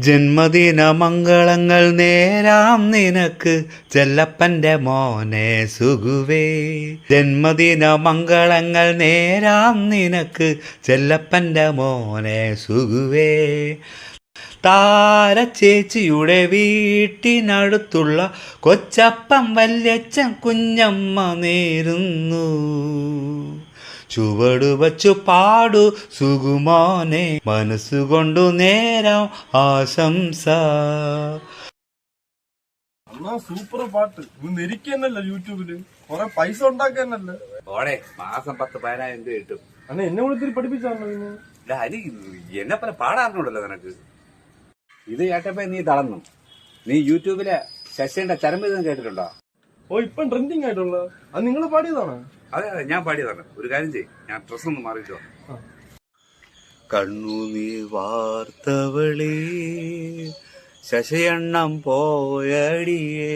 ജന്മദിന മംഗളങ്ങൾ നേരാം നിനക്ക് ചെല്ലപ്പന്റെ മോനെ സുഖുവേ. ജന്മദിന മംഗളങ്ങൾ നേരാം നിനക്ക് ചെല്ലപ്പന്റെ മോനെ സുഖുവേ. താരച്ചേച്ചിയുടെ വീട്ടിനടുത്തുള്ള കൊച്ചപ്പം വല്യച്ഛൻ കുഞ്ഞമ്മ നേരുന്നു. ചുവട് വച്ചു പാടു സുകുമാനെ മനസ്സുകൊണ്ടു നേരം ആശംസ. അണ്ണാ സൂപ്പർ പാട്ട്. നെരിക്കന്നല്ല യൂട്യൂബിൽ? കൊറേ പൈസ ഉണ്ടാക്കന്നല്ലേ? ഓടെ മാസം പത്ത് പതിനായിരം രൂപ കിട്ടും. അണ്ണ എന്നെ വിളിച്ചിട്ട് പഠിപ്പിച്ചാണോ എന്നെ പോലെ പാടാറുണ്ടല്ലോ നിനക്ക്. ഇത് കേട്ടപ്പോ നീ തളർന്നു. നീ യൂട്യൂബിലെ ശശിയുടെ ചരമ്പിതം കേട്ടിട്ടുണ്ടോ? ഓ ഇപ്പം ട്രെൻഡിങ് ആയിട്ടുള്ള അത് നിങ്ങൾ പാടിയതാണ്. അതെ അതെ ഞാൻ പാടിയതാണ്. ഒരു കാര്യം ചെയ്യും. ഞാൻ ഡ്രസ് ഒന്ന് മാറിയിട്ടോ കണ്ണുനീർ വാർത്തവളേ ശശയണ്ണം പോയടിയേ.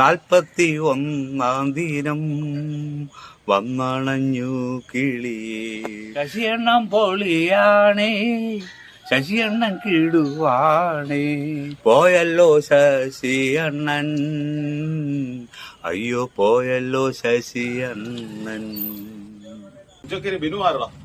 നാൽപ്പത്തി ഒന്നാം ദിനം വന്നണഞ്ഞു കിളിയേ. ശശിയണ്ണം പൊളിയാണേ ശശിയണ്ണൻ കിടുവാണേ. പോയല്ലോ ശശിയണ്ണൻ. അയ്യോ പോയല്ലോ ശശിയണ്ണൻ. ബിനു മാറടാ